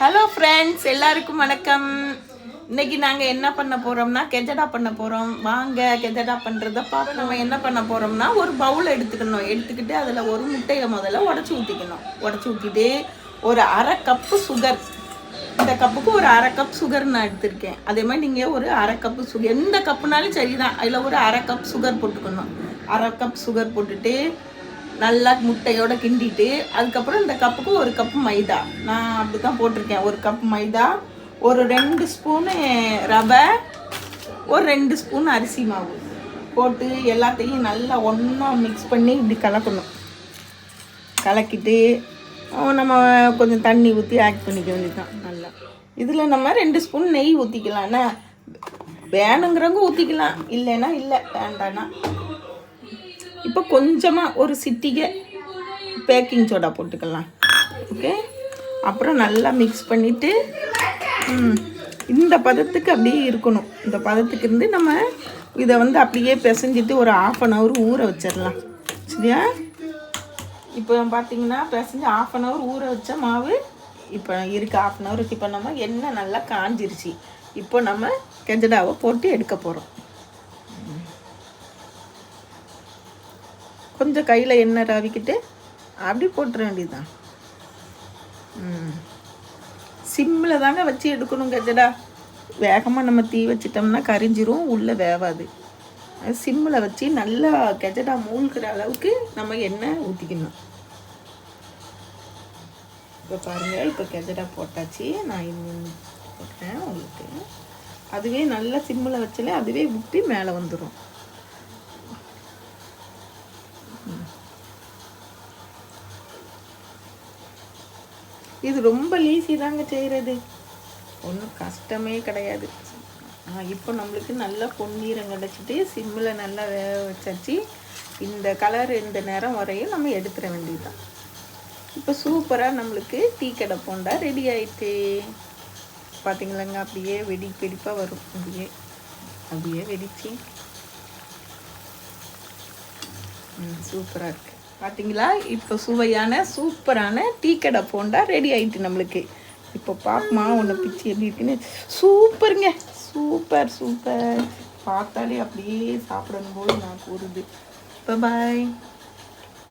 Hello friends எல்லாருக்கும் வணக்கம். இன்னைக்கு நாங்கள் என்ன பண்ண போகிறோம்னா கெஜடா பண்ண போகிறோம் வாங்க கெஜடா பண்ணுறத பார்க்க நம்ம என்ன பண்ண போகிறோம்னா ஒரு பவுல் எடுத்துக்கணும். எடுத்துக்கிட்டு அதில் ஒரு முட்டையை முதல்ல உடச்சி ஊற்றிக்கணும் உடச்சி ஊற்றிட்டு ஒரு அரை கப்பு சுகர் இந்த கப்புக்கு ஒரு அரை கப் சுகர் நான் எடுத்திருக்கேன். அதே மாதிரி நீங்கள் ஒரு அரை கப்பு சுகர் எந்த கப்புனாலும் சரிதான். அதில் ஒரு அரை கப் சுகர் போட்டுக்கணும். அரை கப் சுகர் போட்டுட்டு நல்லா முட்டையோட கிண்டிட்டு அதுக்கப்புறம் இந்த கப்புக்கு ஒரு கப்பு மைதா. நான் அப்படி தான் போட்டிருக்கேன். ஒரு கப் மைதா ஒரு ரெண்டு ஸ்பூனு ரவை ஒரு ரெண்டு ஸ்பூன் அரிசி மாவு. போட்டு எல்லாத்தையும் நல்லா ஒன்றா மிக்ஸ் பண்ணி இப்படி கலக்கணும். கலக்கிட்டு நம்ம கொஞ்சம் தண்ணி ஊற்றி ஆட் பண்ணிக்க வேண்டியதுதான். நல்லா. இதில் நம்ம ரெண்டு ஸ்பூன் நெய் ஊற்றிக்கலாம்னா வேணுங்கிறவங்க ஊற்றிக்கலாம் இல்லைன்னா இல்லை. வேண்டான்னா இப்போ கொஞ்சமாக ஒரு சிட்டிகை பேக்கிங் சோடா போட்டுக்கலாம். ஓகே அப்புறம் நல்லா மிக்ஸ் பண்ணிவிட்டு இந்த பதத்துக்கு அப்படியே இருக்கணும். இந்த பதத்துக்கு இருந்து நம்ம இதை வந்து அப்படியே பிசைஞ்சிட்டு ஒரு ஆஃப் அன் ஹவர் ஊற வச்சிடலாம். சரியா? இப்போ பார்த்தீங்கன்னா பிசைஞ்சு ஆஃப் அன் ஹவர் ஊற வச்ச மாவு இப்போ இருக்குது ஆஃப் அன் ஹவருக்கு இப்போ நம்ம எண்ணெய் நல்லா காஞ்சிருச்சு. இப்போ நம்ம கெஜடாவை போட்டு எடுக்க போகிறோம் கொஞ்சம் கையில் எண்ணெய் ராவிக்கிட்டு அப்படி போட்டுற வேண்டியதுதான். சிம்மில் தாங்க வச்சு எடுக்கணும் கஜடா. வேகமாக நம்ம தீ வச்சிட்டோம்னா கரிஞ்சிரும் உள்ளே வேவாது. சிம்மில் வச்சு நல்லா கெஜடா மூழ்கிற அளவுக்கு நம்ம எண்ணெய் ஊற்றிக்கணும் இப்போ பாருங்கள் இப்போ கெஜடா போட்டாச்சு. நான் இன்னும் போட்டேன் உங்களுக்கு. அதுவே நல்லா சிம்மில் வச்சாலே அதுவே விட்டு மேலே வந்துடும் இது ரொம்ப ஈஸி தாங்க செய்கிறது ஒன்றும் கஷ்டமே கிடையாது. ஆ இப்போ நம்மளுக்கு நல்லா பொன்னீரம் கிடச்சிட்டு சிம்மில் நல்லா வேக வச்சாச்சு. இந்த கலர் இந்த நேரம் வரையும் நம்ம எடுத்துட வேண்டியதுதான். இப்போ சூப்பராக நம்மளுக்கு டீ கடை போண்டா ரெடி ஆயிட்டு. பார்த்தீங்களாங்க அப்படியே வெடி வெடிப்பாக வரும். அப்படியே அப்படியே வெடிச்சு. ம் சூப்பராக இருக்குது பார்த்தீங்களா இப்போ சுவையான சூப்பரான டீ கடை போண்டா ரெடி ஆயிட்டு நம்மளுக்கு. இப்போ பாப்பமா ஒன்று பிச்சு எப்படி இருக்குன்னு. சூப்பருங்க. Super super. பார்த்தாலே அப்படியே சாப்பிடணும் போது நான் கூறுது. பாய்